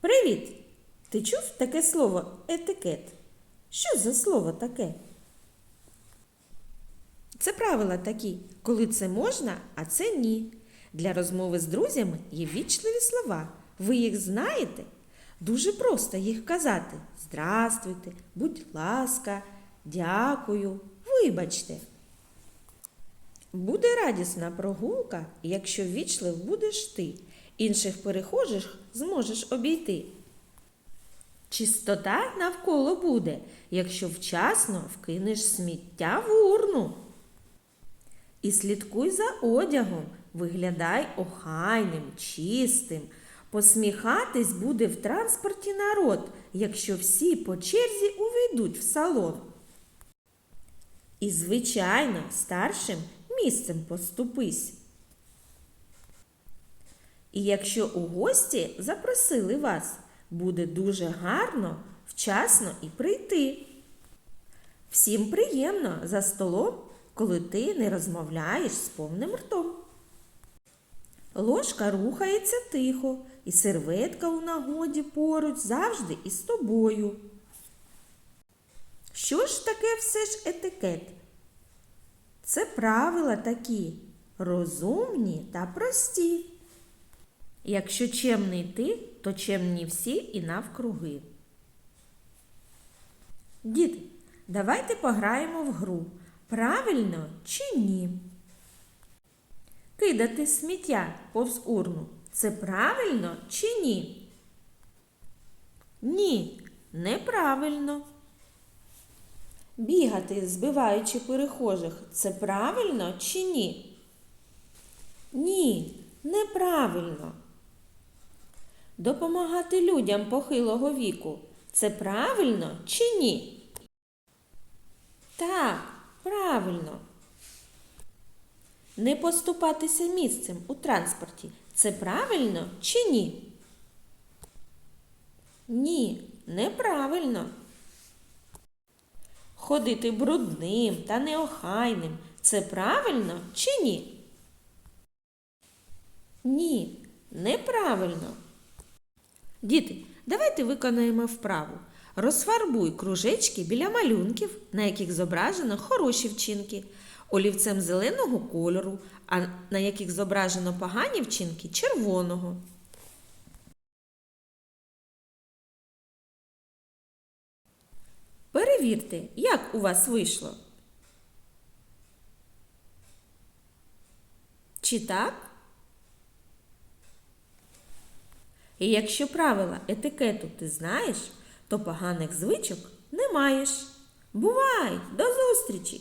Привіт! Ти чув таке слово етикет? Що за слово таке? Це правила такі, коли це можна, а це ні. Для розмови з друзями є вічливі слова. Ви їх знаєте? Дуже просто їх казати. Здрастуйте, будь ласка, дякую, вибачте. Буде радісна прогулка, якщо вічлив будеш ти. Інших перехожих зможеш обійти. Чистота навколо буде, якщо вчасно вкинеш сміття в урну. І слідкуй за одягом, виглядай охайним, чистим. Посміхатись буде в транспорті народ, якщо всі по черзі увійдуть в салон. І, звичайно, старшим місцем поступись. І якщо у гості запросили вас, буде дуже гарно, вчасно і прийти. Всім приємно за столом, коли ти не розмовляєш з повним ртом. Ложка рухається тихо, і серветка у нагоді поруч завжди із тобою. Що ж таке все ж етикет? Це правила такі розумні та прості. Якщо чемний ти, то чемні всі і навкруги. Діти, давайте пограємо в гру. Правильно чи ні? Кидати сміття повз урну це правильно чи ні? Ні, неправильно. Бігати, збиваючи перехожих, це правильно чи ні? Ні, неправильно. Допомагати людям похилого віку це правильно чи ні? Так, правильно. Не поступатися місцем у транспорті це правильно чи ні? Ні, неправильно. Ходити брудним та неохайним це правильно чи ні? Ні, неправильно. Діти, давайте виконаємо вправу. Розфарбуй кружечки біля малюнків, на яких зображено хороші вчинки, олівцем зеленого кольору, а на яких зображено погані вчинки червоного. Перевірте, як у вас вийшло. Чи так? І якщо правила етикету ти знаєш, то поганих звичок не маєш. Бувай! До зустрічі!